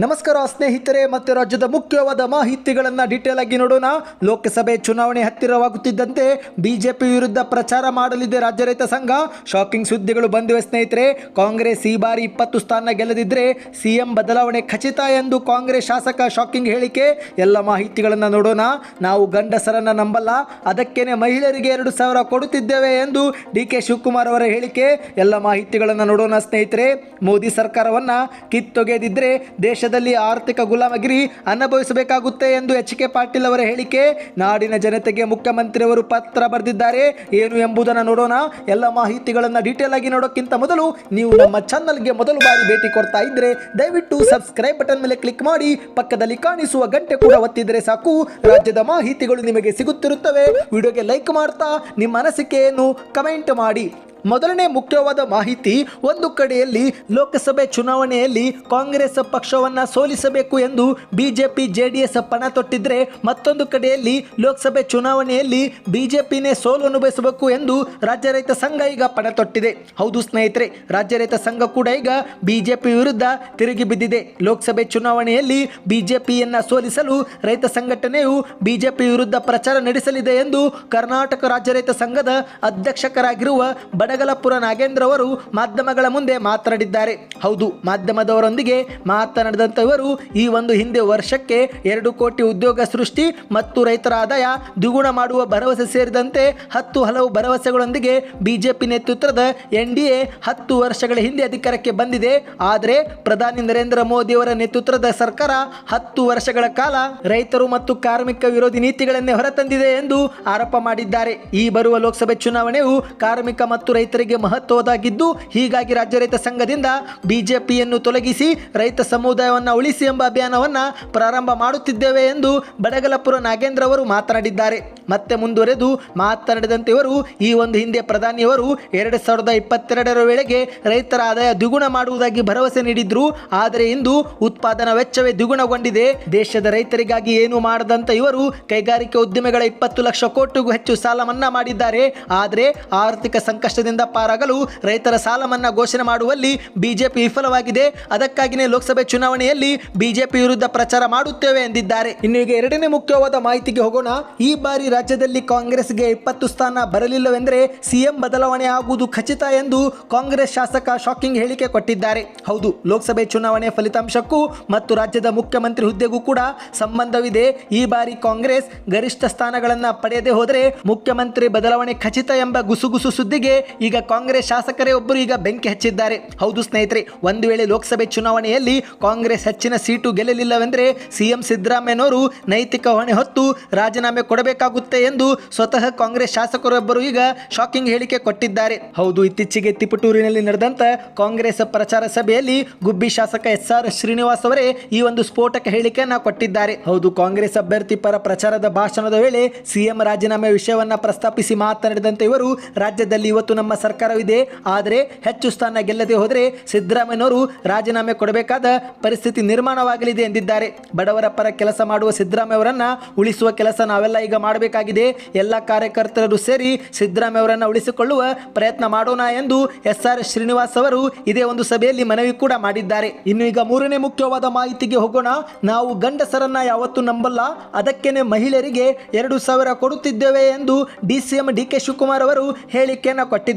ನಮಸ್ಕಾರ ಸ್ನೇಹಿತರೆ, ಮತ್ತು ರಾಜ್ಯದ ಮುಖ್ಯವಾದ ಮಾಹಿತಿಗಳನ್ನು ಡೀಟೇಲ್ ಆಗಿ ನೋಡೋಣ. ಲೋಕಸಭೆ ಚುನಾವಣೆ ಹತ್ತಿರವಾಗುತ್ತಿದ್ದಂತೆ ಬಿಜೆಪಿ ವಿರುದ್ಧ ಪ್ರಚಾರ ಮಾಡಲಿದೆ ರಾಜ್ಯ ರೈತ ಸಂಘ. ಶಾಕಿಂಗ್ ಸುದ್ದಿಗಳು ಬಂದಿವೆ ಸ್ನೇಹಿತರೆ. ಕಾಂಗ್ರೆಸ್ ಈ ಬಾರಿ ಇಪ್ಪತ್ತು ಸ್ಥಾನ ಗೆಲ್ಲದಿದ್ದರೆ ಸಿಎಂ ಬದಲಾವಣೆ ಖಚಿತ ಎಂದು ಕಾಂಗ್ರೆಸ್ ಶಾಸಕ ಶಾಕಿಂಗ್ ಹೇಳಿಕೆ. ಎಲ್ಲ ಮಾಹಿತಿಗಳನ್ನು ನೋಡೋಣ. ನಾವು ಗಂಡಸರನ್ನ ನಂಬಲ್ಲ. ಅದಕ್ಕೇನೆ ಮಹಿಳೆಯರಿಗೆ ಎರಡು ಸಾವಿರ ಕೊಡುತ್ತಿದ್ದೇವೆ ಎಂದು ಡಿ ಕೆ ಶಿವಕುಮಾರ್ ಅವರ ಹೇಳಿಕೆ. ಎಲ್ಲ ಮಾಹಿತಿಗಳನ್ನು ನೋಡೋಣ ಸ್ನೇಹಿತರೆ. ಮೋದಿ ಸರ್ಕಾರವನ್ನ ಕಿತ್ತೊಗೆದಿದ್ರೆ ದೇಶದಲ್ಲಿ ಆರ್ಥಿಕ ಗುಲಾಮಗಿರಿ ಅನುಭವಿಸಬೇಕಾಗುತ್ತೆ ಎಂದು ಎಚ್ ಕೆ ಪಾಟೀಲ್ ಅವರ ಹೇಳಿಕೆ. ನಾಡಿನ ಜನತೆಗೆ ಮುಖ್ಯಮಂತ್ರಿಯವರು ಪತ್ರ ಬರೆದಿದ್ದಾರೆ. ಏನು ಎಂಬುದನ್ನು ನೋಡೋಣ. ಎಲ್ಲ ಮಾಹಿತಿಗಳನ್ನು ಡೀಟೇಲ್ ಆಗಿ ನೋಡೋಕ್ಕಿಂತ ಮೊದಲು ನೀವು ನಮ್ಮ ಚಾನಲ್ಗೆ ಮೊದಲು ಬಾರಿ ಭೇಟಿ ಕೊಡ್ತಾ ಇದ್ರೆ ದಯವಿಟ್ಟು ಸಬ್ಸ್ಕ್ರೈಬ್ ಬಟನ್ ಮೇಲೆ ಕ್ಲಿಕ್ ಮಾಡಿ. ಪಕ್ಕದಲ್ಲಿ ಕಾಣಿಸುವ ಗಂಟೆ ಕೂಡ ಒತ್ತಿದರೆ ಸಾಕು. ರಾಜ್ಯದ ಮಾಹಿತಿಗಳು ನಿಮಗೆ ಸಿಗುತ್ತಿರುತ್ತವೆ. ವಿಡಿಯೋಗೆ ಲೈಕ್ ಮಾಡ್ತಾ ನಿಮ್ಮ ಅನಿಸಿಕೆಯನ್ನು ಕಮೆಂಟ್ ಮಾಡಿ. ಮೊದಲನೇ ಮುಖ್ಯವಾದ ಮಾಹಿತಿ, ಒಂದು ಕಡೆಯಲ್ಲಿ ಲೋಕಸಭೆ ಚುನಾವಣೆಯಲ್ಲಿ ಕಾಂಗ್ರೆಸ್ ಪಕ್ಷವನ್ನ ಸೋಲಿಸಬೇಕು ಎಂದು ಬಿಜೆಪಿ ಜೆಡಿಎಸ್ ಪಣ ತೊಟ್ಟಿದ್ರೆ ಮತ್ತೊಂದು ಕಡೆಯಲ್ಲಿ ಲೋಕಸಭೆ ಚುನಾವಣೆಯಲ್ಲಿ ಬಿಜೆಪಿನೇ ಸೋಲು ಅನುಭವಿಸಬೇಕು ಎಂದು ರಾಜ್ಯ ರೈತ ಸಂಘ ಈಗ ಪಣ ತೊಟ್ಟಿದೆ. ಹೌದು ಸ್ನೇಹಿತರೆ, ರಾಜ್ಯ ರೈತ ಸಂಘ ಕೂಡ ಈಗ ಬಿಜೆಪಿ ವಿರುದ್ಧ ತಿರುಗಿ ಬಿದ್ದಿದೆ. ಲೋಕಸಭೆ ಚುನಾವಣೆಯಲ್ಲಿ ಬಿಜೆಪಿಯನ್ನ ಸೋಲಿಸಲು ರೈತ ಸಂಘಟನೆಯು ಬಿಜೆಪಿ ವಿರುದ್ಧ ಪ್ರಚಾರ ನಡೆಸಲಿದೆ ಎಂದು ಕರ್ನಾಟಕ ರಾಜ್ಯ ರೈತ ಸಂಘದ ಅಧ್ಯಕ್ಷಕರಾಗಿರುವ ಬಡಗಲಪುರ ನಾಗೇಂದ್ರ ಅವರು ಮಾಧ್ಯಮಗಳ ಮುಂದೆ ಮಾತನಾಡಿದ್ದಾರೆ. ಹೌದು, ಮಾಧ್ಯಮದವರೊಂದಿಗೆ ಮಾತನಾಡಿದಂಥವರು ಈ ಒಂದು ಹಿಂದೆ ವರ್ಷಕ್ಕೆ ಎರಡು ಕೋಟಿ ಉದ್ಯೋಗ ಸೃಷ್ಟಿ ಮತ್ತು ರೈತರ ಆದಾಯ ದ್ವಿಗುಣ ಮಾಡುವ ಭರವಸೆ ಸೇರಿದಂತೆ ಹತ್ತು ಹಲವು ಭರವಸೆಗಳೊಂದಿಗೆ ಬಿಜೆಪಿ ನೇತೃತ್ವದ ಎನ್ ಡಿ ಎ ಹತ್ತು ವರ್ಷಗಳ ಹಿಂದೆ ಅಧಿಕಾರಕ್ಕೆ ಬಂದಿದೆ. ಆದರೆ ಪ್ರಧಾನಿ ನರೇಂದ್ರ ಮೋದಿ ಅವರ ನೇತೃತ್ವದ ಸರ್ಕಾರ ಹತ್ತು ವರ್ಷಗಳ ಕಾಲ ರೈತರು ಮತ್ತು ಕಾರ್ಮಿಕ ವಿರೋಧಿ ನೀತಿಗಳನ್ನೇ ಹೊರತಂದಿದೆ ಎಂದು ಆರೋಪ ಮಾಡಿದ್ದಾರೆ. ಈ ಬರುವ ಲೋಕಸಭೆ ಚುನಾವಣೆಯು ಕಾರ್ಮಿಕ ಮತ್ತು ರೈತರಿಗೆ ಮಹತ್ವದಾಗಿದ್ದು ಹೀಗಾಗಿ ರಾಜ್ಯ ರೈತ ಸಂಘದಿಂದ ಬಿಜೆಪಿಯನ್ನು ತೊಲಗಿಸಿ ರೈತ ಸಮುದಾಯವನ್ನು ಉಳಿಸಿ ಎಂಬ ಅಭಿಯಾನವನ್ನ ಪ್ರಾರಂಭ ಮಾಡುತ್ತಿದ್ದೇವೆ ಎಂದು ಬಡಗಲಪುರ ನಾಗೇಂದ್ರ ಅವರು ಮಾತನಾಡಿದ್ದಾರೆ. ಮತ್ತೆ ಮುಂದುವರೆದು ಮಾತನಾಡಿದಂತೆ ಇವರು ಈ ಒಂದು ಹಿಂದೆ ಪ್ರಧಾನಿಯವರು ಎರಡು ಸಾವಿರದ ಇಪ್ಪತ್ತೆರಡರ ವೇಳೆಗೆ ರೈತರ ಆದಾಯ ದ್ವಿಗುಣ ಮಾಡುವುದಾಗಿ ಭರವಸೆ ನೀಡಿದ್ರು. ಆದರೆ ಇಂದು ಉತ್ಪಾದನಾ ವೆಚ್ಚವೇ ದ್ವಿಗುಣಗೊಂಡಿದೆ. ದೇಶದ ರೈತರಿಗಾಗಿ ಏನು ಮಾಡದಂತ ಇವರು ಕೈಗಾರಿಕೆ ಉದ್ಯಮಿಗಳ ಇಪ್ಪತ್ತು ಲಕ್ಷ ಕೋಟಿಗೂ ಹೆಚ್ಚು ಸಾಲ ಮನ್ನಾ ಮಾಡಿದ್ದಾರೆ. ಆದರೆ ಆರ್ಥಿಕ ಸಂಕಷ್ಟದಿಂದ ಪಾರಾಗಲು ರೈತರ ಸಾಲ ಮನ್ನಾ ಘೋಷಣೆ ಮಾಡುವಲ್ಲಿ ಬಿಜೆಪಿ ವಿಫಲವಾಗಿದೆ. ಅದಕ್ಕಾಗಿಯೇ ಲೋಕಸಭೆ ಚುನಾವಣೆಯಲ್ಲಿ ಬಿಜೆಪಿ ವಿರುದ್ಧ ಪ್ರಚಾರ ಮಾಡುತ್ತೇವೆ ಎಂದಿದ್ದಾರೆ. ಇನ್ನು ಈಗ ಎರಡನೇ ಮುಖ್ಯವಾದ ಮಾಹಿತಿಗೆ ಹೋಗೋಣ. ಈ ಬಾರಿ ರಾಜ್ಯದಲ್ಲಿ ಕಾಂಗ್ರೆಸ್ಗೆ ಇಪ್ಪತ್ತು ಸ್ಥಾನ ಬರಲಿಲ್ಲವೆಂದರೆ ಸಿಎಂ ಬದಲಾವಣೆ ಆಗುವುದು ಖಚಿತ ಎಂದು ಕಾಂಗ್ರೆಸ್ ಶಾಸಕ ಶಾಕಿಂಗ್ ಹೇಳಿಕೆ ಕೊಟ್ಟಿದ್ದಾರೆ. ಹೌದು, ಲೋಕಸಭೆ ಚುನಾವಣೆ ಫಲಿತಾಂಶಕ್ಕೂ ಮತ್ತು ರಾಜ್ಯದ ಮುಖ್ಯಮಂತ್ರಿ ಹುದ್ದೆಗೂ ಕೂಡ ಸಂಬಂಧವಿದೆ. ಈ ಬಾರಿ ಕಾಂಗ್ರೆಸ್ ಗರಿಷ್ಠ ಸ್ಥಾನಗಳನ್ನು ಪಡೆಯದೆ ಹೋದರೆ ಮುಖ್ಯಮಂತ್ರಿ ಬದಲಾವಣೆ ಖಚಿತ ಎಂಬ ಗುಸುಗುಸು ಸುದ್ದಿಗೆ ಈಗ ಕಾಂಗ್ರೆಸ್ ಶಾಸಕರೇ ಒಬ್ಬರು ಈಗ ಬೆಂಕಿ ಹಚ್ಚಿದ್ದಾರೆ. ಹೌದು ಸ್ನೇಹಿತರೆ, ಒಂದು ವೇಳೆ ಲೋಕಸಭೆ ಚುನಾವಣೆಯಲ್ಲಿ ಕಾಂಗ್ರೆಸ್ ಹೆಚ್ಚಿನ ಸೀಟು ಗೆಲ್ಲಲಿಲ್ಲವೆಂದರೆ ಸಿಎಂ ಸಿದ್ದರಾಮಯ್ಯನವರು ನೈತಿಕ ಹೊಣೆ ಹೊತ್ತು ರಾಜೀನಾಮೆ ಕೊಡಬೇಕಾಗುತ್ತೆ ಎಂದು ಸ್ವತಃ ಕಾಂಗ್ರೆಸ್ ಶಾಸಕರೊಬ್ಬರು ಈಗ ಶಾಕಿಂಗ್ ಹೇಳಿಕೆ ಕೊಟ್ಟಿದ್ದಾರೆ. ಹೌದು, ಇತ್ತೀಚೆಗೆ ತಿಪಟೂರಿನಲ್ಲಿ ನಡೆದಂತ ಕಾಂಗ್ರೆಸ್ ಪ್ರಚಾರ ಸಭೆಯಲ್ಲಿ ಗುಬ್ಬಿ ಶಾಸಕ ಎಸ್ ಆರ್ ಶ್ರೀನಿವಾಸ್ ಅವರೇ ಈ ಒಂದು ಸ್ಫೋಟಕ ಹೇಳಿಕೆಯನ್ನು ಕೊಟ್ಟಿದ್ದಾರೆ. ಹೌದು, ಕಾಂಗ್ರೆಸ್ ಅಭ್ಯರ್ಥಿ ಪರ ಪ್ರಚಾರದ ಭಾಷಣದ ವೇಳೆ ಸಿಎಂ ರಾಜೀನಾಮೆ ವಿಷಯವನ್ನ ಪ್ರಸ್ತಾಪಿಸಿ ಮಾತನಾಡಿದಂತೆ ಇವರು, ರಾಜ್ಯದಲ್ಲಿ ಇವತ್ತು ನಮ್ಮ ಸರ್ಕಾರವಿದೆ ಆದರೆ ಹೆಚ್ಚು ಸ್ಥಾನ ಗೆಲ್ಲದೆ ಹೋದರೆ ಸಿದ್ದರಾಮಯ್ಯನವರು ರಾಜೀನಾಮೆ ಕೊಡಬೇಕಾದ ಪರಿಸ್ಥಿತಿ ನಿರ್ಮಾಣವಾಗಲಿದೆ ಎಂದಿದ್ದಾರೆ. ಬಡವರ ಪರ ಕೆಲಸ ಮಾಡುವ ಸಿದ್ದರಾಮಯ್ಯ ಅವರನ್ನ ಉಳಿಸುವ ಕೆಲಸ ನಾವೆಲ್ಲ ಈಗ ಮಾಡಬೇಕಾಗಿದೆ. ಎಲ್ಲ ಕಾರ್ಯಕರ್ತರು ಸೇರಿ ಸಿದ್ದರಾಮಯ್ಯ ಅವರನ್ನ ಉಳಿಸಿಕೊಳ್ಳುವ ಪ್ರಯತ್ನ ಮಾಡೋಣ ಎಂದು ಎಸ್ ಆರ್ ಶ್ರೀನಿವಾಸ್ ಅವರು ಇದೇ ಒಂದು ಸಭೆಯಲ್ಲಿ ಮನವಿ ಕೂಡ ಮಾಡಿದ್ದಾರೆ. ಇನ್ನು ಈಗ ಮೂರನೇ ಮುಖ್ಯವಾದ ಮಾಹಿತಿಗೆ ಹೋಗೋಣ. ನಾವು ಗಂಡಸರನ್ನ ಯಾವತ್ತೂ ನಂಬಲ್ಲ. ಅದಕ್ಕೇನೆ ಮಹಿಳೆಯರಿಗೆ ಎರಡು ಸಾವಿರ ಕೊಡುತ್ತಿದ್ದೇವೆ ಎಂದು ಡಿಸಿಎಂ ಡಿ ಕೆ ಶಿವಕುಮಾರ್ ಅವರು ಹೇಳಿಕೆಯನ್ನು ಕೊಟ್ಟಿದ್ದಾರೆ.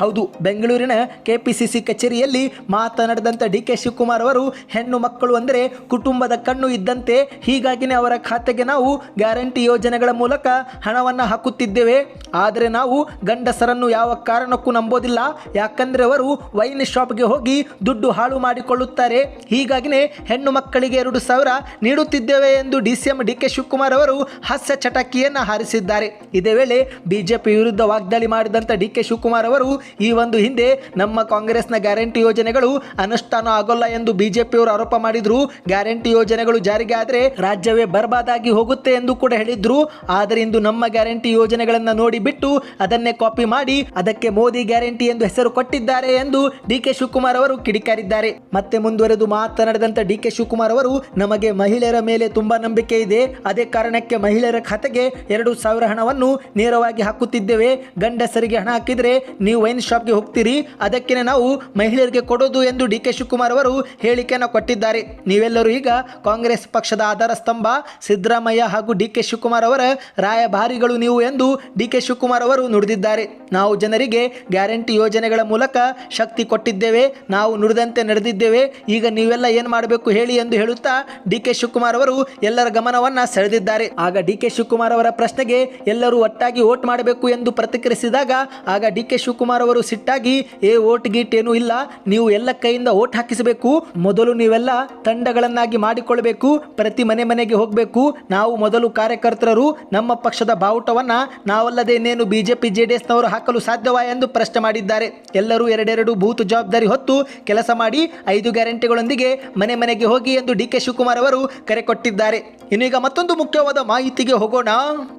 ಹೌದು, ಬೆಂಗಳೂರಿನ ಕೆಪಿಸಿಸಿ ಕಚೇರಿಯಲ್ಲಿ ಮಾತನಾಡಿದಂಥ ಡಿ ಕೆ ಶಿವಕುಮಾರ್ ಅವರು, ಹೆಣ್ಣು ಮಕ್ಕಳು ಅಂದರೆ ಕುಟುಂಬದ ಕಣ್ಣು ಇದ್ದಂತೆ ಹೀಗಾಗಿನೇ ಅವರ ಖಾತೆಗೆ ನಾವು ಗ್ಯಾರಂಟಿ ಯೋಜನೆಗಳ ಮೂಲಕ ಹಣವನ್ನು ಹಾಕುತ್ತಿದ್ದೇವೆ. ಆದರೆ ನಾವು ಗಂಡಸರನ್ನು ಯಾವ ಕಾರಣಕ್ಕೂ ನಂಬೋದಿಲ್ಲ. ಯಾಕಂದರೆ ಅವರು ವೈನ್ ಶಾಪ್ಗೆ ಹೋಗಿ ದುಡ್ಡು ಹಾಳು ಮಾಡಿಕೊಳ್ಳುತ್ತಾರೆ. ಹೀಗಾಗಿನೇ ಹೆಣ್ಣು ಮಕ್ಕಳಿಗೆ ಎರಡು ಸಾವಿರ ನೀಡುತ್ತಿದ್ದೇವೆ ಎಂದು D C M D K Shivakumar ಅವರು ಹಾಸ್ಯ ಚಟಾಕಿಯನ್ನು ಹಾರಿಸಿದ್ದಾರೆ. ಇದೇ ವೇಳೆ ಬಿಜೆಪಿ ವಿರುದ್ಧ ವಾಗ್ದಾಳಿ ಮಾಡಿದಂಥ ಡಿ ಕೆ ಶಿವಕುಮಾರ್ ಅವರು ಈ ಒಂದು ಹಿಂದೆ ನಮ್ಮ ಕಾಂಗ್ರೆಸ್ನ ಗ್ಯಾರಂಟಿ ಯೋಜನೆಗಳು ಅನುಷ್ಠಾನ ಆಗೋಲ್ಲ ಎಂದು ಬಿಜೆಪಿಯವರು ಆರೋಪ ಮಾಡಿದ್ರು. ಗ್ಯಾರಂಟಿ ಯೋಜನೆಗಳು ಜಾರಿಗೆ ಆದರೆ ರಾಜ್ಯವೇ ಬರ್ಬಾದಾಗಿ ಹೋಗುತ್ತೆ ಎಂದು ಕೂಡ ಹೇಳಿದ್ರು. ಆದರೆ ಇಂದು ನಮ್ಮ ಗ್ಯಾರಂಟಿ ಯೋಜನೆಗಳನ್ನು ನೋಡಿ ಬಿಟ್ಟು ಅದನ್ನೇ ಕಾಪಿ ಮಾಡಿ ಅದಕ್ಕೆ ಮೋದಿ ಗ್ಯಾರಂಟಿ ಎಂದು ಹೆಸರು ಕೊಟ್ಟಿದ್ದಾರೆ ಎಂದು ಡಿ ಕೆ ಶಿವಕುಮಾರ್ ಅವರು ಕಿಡಿಕಾರಿದ್ದಾರೆ. ಮತ್ತೆ ಮುಂದುವರೆದು ಮಾತನಾಡಿದಂತ ಡಿ ಕೆ ಶಿವಕುಮಾರ್ ಅವರು ನಮಗೆ ಮಹಿಳೆಯರ ಮೇಲೆ ತುಂಬಾ ನಂಬಿಕೆ ಇದೆ. ಅದೇ ಕಾರಣಕ್ಕೆ ಮಹಿಳೆಯರ ಖಾತೆಗೆ ಎರಡು ಸಾವಿರ ಹಣವನ್ನು ನೇರವಾಗಿ ಹಾಕುತ್ತಿದ್ದೇವೆ. ಗಂಡಸರಿಗೆ ಹಣ ಹಾಕಿದ್ರೆ ನೀವು ವೈನ್ ಶಾಪ್ಗೆ ಹೋಗ್ತೀರಿ ಅದಕ್ಕೆ ನಾವು ಮಹಿಳೆಯರಿಗೆ ಕೊಡೋದು ಎಂದು ಡಿ ಕೆ ಶಿವಕುಮಾರ್ ಅವರು ಹೇಳಿಕೆಯನ್ನು ಕೊಟ್ಟಿದ್ದಾರೆ. ನೀವೆಲ್ಲರೂ ಈಗ ಕಾಂಗ್ರೆಸ್ ಪಕ್ಷದ ಆಧಾರ ಸ್ತಂಭ ಸಿದ್ದರಾಮಯ್ಯ ಹಾಗೂ ಡಿ ಕೆ ಶಿವಕುಮಾರ್ ಅವರ ರಾಯಭಾರಿಗಳು ನೀವು ಎಂದು ಡಿ ಕೆ ಶಿವಕುಮಾರ್ ಅವರು ನುಡಿದಿದ್ದಾರೆ. ನಾವು ಜನರಿಗೆ ಗ್ಯಾರಂಟಿ ಯೋಜನೆಗಳ ಮೂಲಕ ಶಕ್ತಿ ಕೊಟ್ಟಿದ್ದೇವೆ, ನಾವು ನುಡಿದಂತೆ ನಡೆದಿದ್ದೇವೆ, ಈಗ ನೀವೆಲ್ಲ ಏನು ಮಾಡಬೇಕು ಹೇಳಿ ಎಂದು ಹೇಳುತ್ತಾ ಡಿ ಕೆ ಶಿವಕುಮಾರ್ ಅವರು ಎಲ್ಲರ ಗಮನವನ್ನ ಸೆಳೆದಿದ್ದಾರೆ. ಆಗ ಡಿ ಕೆ ಶಿವಕುಮಾರ್ ಅವರ ಪ್ರಶ್ನೆಗೆ ಎಲ್ಲರೂ ಒಟ್ಟಾಗಿ ವೋಟ್ ಮಾಡಬೇಕು ಎಂದು ಪ್ರತಿಕ್ರಿಯಿಸಿದಾಗ, ಆಗ ಡಿ ಶಿವಕುಮಾರ್ ಅವರು ಸಿಟ್ಟಾಗಿ, ಏ ವೋಟ್ ಗೀಟ್ ಏನೂ ಇಲ್ಲ, ನೀವು ಎಲ್ಲ ಕೈಯಿಂದ ಓಟ್ ಹಾಕಿಸಬೇಕು, ಮೊದಲು ನೀವೆಲ್ಲ ತಂಡಗಳನ್ನಾಗಿ ಮಾಡಿಕೊಳ್ಬೇಕು ಪ್ರತಿ ಮನೆ ಮನೆಗೆ ಹೋಗಬೇಕು, ನಾವು ಮೊದಲು ಕಾರ್ಯಕರ್ತರು, ನಮ್ಮ ಪಕ್ಷದ ಬಾವುಟವನ್ನ ನಾವಲ್ಲದೆ ಇನ್ನೇನು ಬಿಜೆಪಿ, ಜೆಡಿಎಸ್ನವರು ಹಾಕಲು ಸಾಧ್ಯವಾ? ಎಂದು ಪ್ರಶ್ನೆ ಮಾಡಿದ್ದಾರೆ. ಎಲ್ಲರೂ ಎರಡೆರಡು ಬೂತ್ ಜವಾಬ್ದಾರಿ ಹೊತ್ತು ಕೆಲಸ ಮಾಡಿ, ಐದು ಗ್ಯಾರಂಟಿಗಳೊಂದಿಗೆ ಮನೆ ಮನೆಗೆ ಹೋಗಿ ಎಂದು ಡಿ ಕೆ ಶಿವಕುಮಾರ್ ಅವರು ಕರೆ ಕೊಟ್ಟಿದ್ದಾರೆ. ಇನ್ನೀಗ ಮತ್ತೊಂದು ಮುಖ್ಯವಾದ ಮಾಹಿತಿಗೆ ಹೋಗೋಣ.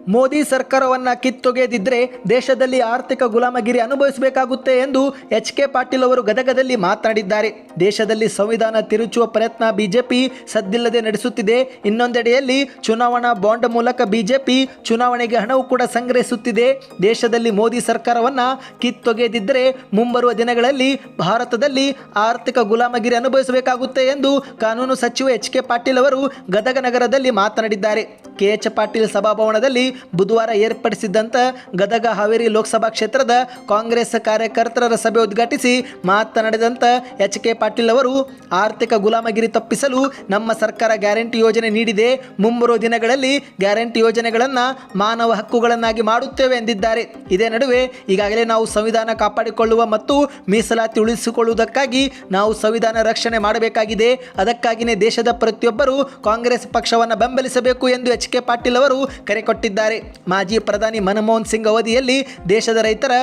ಮೋದಿ ಸರ್ಕಾರವನ್ನ ಕಿತ್ತೊಗೆದಿದ್ರೆ ದೇಶದಲ್ಲಿ ಆರ್ಥಿಕ ಗುಲಾಮಗಿರಿ ಅನುಭವಿಸಬೇಕಾಗುತ್ತೆ ಎಂದು ಎಚ್ ಕೆ ಪಾಟೀಲ್ ಅವರು ಗದಗದಲ್ಲಿ ಮಾತನಾಡಿದ್ದಾರೆ. ದೇಶದಲ್ಲಿ ಸಂವಿಧಾನ ತಿರುಚುವ ಪ್ರಯತ್ನ ಬಿಜೆಪಿ ಸದ್ದಿಲ್ಲದೆ ನಡೆಸುತ್ತಿದೆ. ಇನ್ನೊಂದೆಡೆಯಲ್ಲಿ ಚುನಾವಣಾ ಬಾಂಡ್ ಮೂಲಕ ಬಿಜೆಪಿ ಚುನಾವಣೆಗೆ ಹಣವು ಕೂಡ ಸಂಗ್ರಹಿಸುತ್ತಿದೆ. ದೇಶದಲ್ಲಿ ಮೋದಿ ಸರ್ಕಾರವನ್ನ ಕಿತ್ತೊಗೆದಿದ್ದರೆ ಮುಂಬರುವ ದಿನಗಳಲ್ಲಿ ಭಾರತದಲ್ಲಿ ಆರ್ಥಿಕ ಗುಲಾಮಗಿರಿ ಅನುಭವಿಸಬೇಕಾಗುತ್ತೆ ಎಂದು ಕಾನೂನು ಸಚಿವ ಎಚ್ ಕೆ ಪಾಟೀಲ್ ಅವರು ಗದಗ ನಗರದಲ್ಲಿ ಮಾತನಾಡಿದ್ದಾರೆ. ಕೆ ಎಚ್ ಪಾಟೀಲ್ ಸಭಾಭವನದಲ್ಲಿ ಬುಧವಾರ ಏರ್ಪಡಿಸಿದ್ದಂಥ ಗದಗ ಹಾವೇರಿ ಲೋಕಸಭಾ ಕ್ಷೇತ್ರದ ಕಾಂಗ್ರೆಸ್ ಕಾರ್ಯಕರ್ತರ ಸಭೆ ಉದ್ಘಾಟಿಸಿ ಮಾತನಾಡಿದಂಥ ಎಚ್ ಕೆ ಪಾಟೀಲ್ ಅವರು, ಆರ್ಥಿಕ ಗುಲಾಮಗಿರಿ ತಪ್ಪಿಸಲು ನಮ್ಮ ಸರ್ಕಾರ ಗ್ಯಾರಂಟಿ ಯೋಜನೆ ನೀಡಿದೆ. ಮುಂಬರುವ ದಿನಗಳಲ್ಲಿ ಗ್ಯಾರಂಟಿ ಯೋಜನೆಗಳನ್ನು ಮಾನವ ಹಕ್ಕುಗಳನ್ನಾಗಿ ಮಾಡುತ್ತೇವೆ ಎಂದಿದ್ದಾರೆ. ಇದೇ ನಡುವೆ ಈಗಾಗಲೇ ನಾವು ಸಂವಿಧಾನ ಕಾಪಾಡಿಕೊಳ್ಳುವ ಮತ್ತು ಮೀಸಲಾತಿ ಉಳಿಸಿಕೊಳ್ಳುವುದಕ್ಕಾಗಿ ನಾವು ಸಂವಿಧಾನ ರಕ್ಷಣೆ ಮಾಡಬೇಕಾಗಿದೆ. ಅದಕ್ಕಾಗಿಯೇ ದೇಶದ ಪ್ರತಿಯೊಬ್ಬರು ಕಾಂಗ್ರೆಸ್ ಪಕ್ಷವನ್ನು ಬೆಂಬಲಿಸಬೇಕು ಎಂದು ಎಚ್ ಕೆ ಪಾಟೀಲ್ ಅವರು ಕರೆ ಕೊಟ್ಟಿದ್ದಾರೆ. ಮಾಜಿ ಪ್ರಧಾನಿ ಮನಮೋಹನ್ ಸಿಂಗ್ ಅವಧಿಯಲ್ಲಿ ದೇಶದ ರೈತರ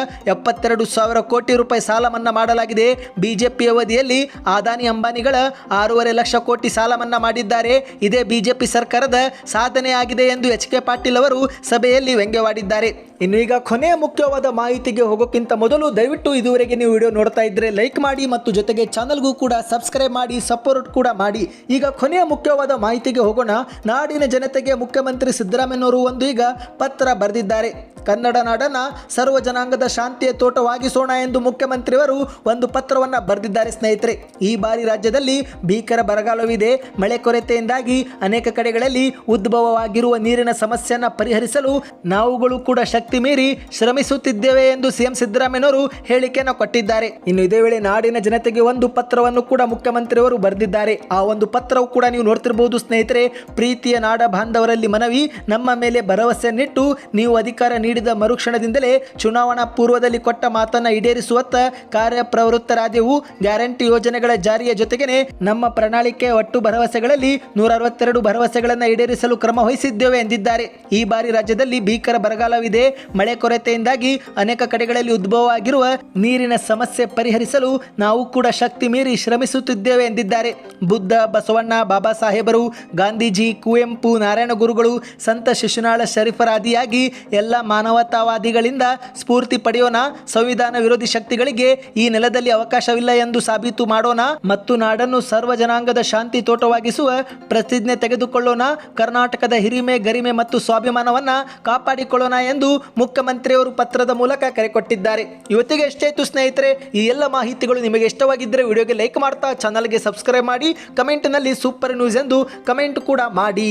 ಎಪ್ಪತ್ತೆರಡು ಸಾವಿರ ಕೋಟಿ ರೂಪಾಯಿ ಸಾಲ ಮನ್ನಾ ಮಾಡಲಾಗಿದೆ. ಬಿಜೆಪಿ ಅವಧಿಯಲ್ಲಿ ಅದಾನಿ ಅಂಬಾನಿಗಳ ಆರೂವರೆ ಲಕ್ಷ ಕೋಟಿ ಸಾಲ ಮನ್ನಾ ಮಾಡಿದ್ದಾರೆ. ಇದೇ ಬಿಜೆಪಿ ಸರ್ಕಾರದ ಸಾಧನೆಯಾಗಿದೆ ಎಂದು ಎಚ್ ಕೆ ಪಾಟೀಲ್ ಅವರು ಸಭೆಯಲ್ಲಿ ವ್ಯಂಗ್ಯವಾಡಿದ್ದಾರೆ. ಇನ್ನು ಕೊನೆಯ ಮುಖ್ಯವಾದ ಮಾಹಿತಿಗೆ ಹೋಗೋಕ್ಕಿಂತ ಮೊದಲು ದಯವಿಟ್ಟು ಇದುವರೆಗೆ ನೀವು ವಿಡಿಯೋ ನೋಡ್ತಾ ಇದ್ರೆ ಲೈಕ್ ಮಾಡಿ ಮತ್ತು ಜೊತೆಗೆ ಚಾನಲ್ಗೂ ಕೂಡ ಸಬ್ಸ್ಕ್ರೈಬ್ ಮಾಡಿ, ಸಪೋರ್ಟ್ ಕೂಡ ಮಾಡಿ. ಈಗ ಕೊನೆಯ ಮುಖ್ಯವಾದ ಮಾಹಿತಿಗೆ ಹೋಗೋಣ. ನಾಡಿನ ಜನತೆಗೆ ಮುಖ್ಯಮಂತ್ರಿ ಸಿದ್ದರಾಮಯ್ಯನವರು ಒಂದು ಈಗ ಪತ್ರ ಬರೆದಿದ್ದಾರೆ. ಕನ್ನಡ ನಾಡನ್ನ ಸರ್ವ ಜನಾಂಗದ ಶಾಂತಿಯ ತೋಟವಾಗಿಸೋಣ ಎಂದು ಮುಖ್ಯಮಂತ್ರಿಯವರು ಒಂದು ಪತ್ರವನ್ನು ಬರೆದಿದ್ದಾರೆ ಸ್ನೇಹಿತರೆ. ಈ ಬಾರಿ ರಾಜ್ಯದಲ್ಲಿ ಭೀಕರ ಬರಗಾಲವಿದೆ. ಮಳೆ ಕೊರತೆಯಿಂದಾಗಿ ಅನೇಕ ಕಡೆಗಳಲ್ಲಿ ಉದ್ಭವವಾಗಿರುವ ನೀರಿನ ಸಮಸ್ಯೆಯನ್ನು ಪರಿಹರಿಸಲು ನಾವುಗಳು ಕೂಡ ಶಕ್ತಿ ಮೀರಿ ಶ್ರಮಿಸುತ್ತಿದ್ದೇವೆ ಎಂದು ಸಿಎಂ ಸಿದ್ದರಾಮಯ್ಯನವರು ಹೇಳಿಕೆಯನ್ನು ಕೊಟ್ಟಿದ್ದಾರೆ. ಇನ್ನು ಇದೇ ವೇಳೆ ನಾಡಿನ ಜನತೆಗೆ ಒಂದು ಪತ್ರವನ್ನು ಕೂಡ ಮುಖ್ಯಮಂತ್ರಿಯವರು ಬರೆದಿದ್ದಾರೆ. ಆ ಒಂದು ಪತ್ರವು ಕೂಡ ನೀವು ನೋಡ್ತಿರಬಹುದು ಸ್ನೇಹಿತರೆ, ಪ್ರೀತಿಯ ನಾಡ ಬಾಂಧವರಲ್ಲಿ ಮನವಿ, ನಮ್ಮ ಮೇಲೆ ಭರವಸೆಯನ್ನಿಟ್ಟು ನೀವು ಅಧಿಕಾರ ನೀಡಿದ ಮರುಕ್ಷಣದಿಂದಲೇ ಚುನಾವಣಾ ಪೂರ್ವದಲ್ಲಿ ಕೊಟ್ಟ ಮಾತನ್ನ ಈಡೇರಿಸುವತ್ತ ಕಾರ್ಯಪ್ರವೃತ್ತರಾದೆವು ಗ್ಯಾರಂಟಿ ಯೋಜನೆಗಳ ಜಾರಿಯ ಜೊತೆಗೆನೆ ನಮ್ಮ ಪ್ರಣಾಳಿಕೆ ಒಟ್ಟು ಭರವಸೆಗಳಲ್ಲಿ ನೂರ ಅರವತ್ತೆರಡು ಭರವಸೆಗಳನ್ನು ಈಡೇರಿಸಲು ಕ್ರಮ ವಹಿಸಿದ್ದೇವೆ ಎಂದಿದ್ದಾರೆ. ಈ ಬಾರಿ ರಾಜ್ಯದಲ್ಲಿ ಭೀಕರ ಬರಗಾಲವಿದೆ. ಮಳೆ ಕೊರತೆಯಿಂದಾಗಿ ಅನೇಕ ಕಡೆಗಳಲ್ಲಿ ಉದ್ಭವ ಆಗಿರುವ ನೀರಿನ ಸಮಸ್ಯೆ ಪರಿಹರಿಸಲು ನಾವು ಕೂಡ ಶಕ್ತಿ ಮೀರಿ ಶ್ರಮಿಸುತ್ತಿದ್ದೇವೆ ಎಂದಿದ್ದಾರೆ. ಬುದ್ಧ, ಬಸವಣ್ಣ, ಬಾಬಾ ಸಾಹೇಬರು, ಗಾಂಧೀಜಿ, ಕುವೆಂಪು, ನಾರಾಯಣ ಗುರುಗಳು, ಸಂತ ಶಿಶುನಾಳ ಶರೀಫರಾದಿಯಾಗಿ ಎಲ್ಲ ಮಾನವತಾವಾದಿಗಳಿಂದ ಸ್ಫೂರ್ತಿ ಪಡೆಯೋಣ, ಸಂವಿಧಾನ ವಿರೋಧಿ ಶಕ್ತಿಗಳಿಗೆ ಈ ನೆಲದಲ್ಲಿ ಅವಕಾಶವಿಲ್ಲ ಎಂದು ಸಾಬೀತು ಮಾಡೋಣ ಮತ್ತು ನಾಡನ್ನು ಸರ್ವ ಜನಾಂಗದ ಶಾಂತಿ ತೋಟವಾಗಿಸುವ ಪ್ರತಿಜ್ಞೆ ತೆಗೆದುಕೊಳ್ಳೋಣ, ಕರ್ನಾಟಕದ ಹಿರಿಮೆ, ಗರಿಮೆ ಮತ್ತು ಸ್ವಾಭಿಮಾನವನ್ನ ಕಾಪಾಡಿಕೊಳ್ಳೋಣ ಎಂದು ಮುಖ್ಯಮಂತ್ರಿಯವರು ಪತ್ರದ ಮೂಲಕ ಕರೆ ಕೊಟ್ಟಿದ್ದಾರೆ. ಇವತ್ತಿಗೆ ಎಷ್ಟೇ ಇತ್ತು ಸ್ನೇಹಿತರೆ, ಈ ಎಲ್ಲ ಮಾಹಿತಿಗಳು ನಿಮಗೆ ಇಷ್ಟವಾಗಿದ್ದರೆ ವಿಡಿಯೋಗೆ ಲೈಕ್ ಮಾಡ್ತಾ ಚಾನಲ್ಗೆ ಸಬ್ಸ್ಕ್ರೈಬ್ ಮಾಡಿ, ಕಮೆಂಟ್ನಲ್ಲಿ ಸೂಪರ್ ನ್ಯೂಸ್ ಎಂದು ಕಮೆಂಟ್ ಕೂಡ ಮಾಡಿ.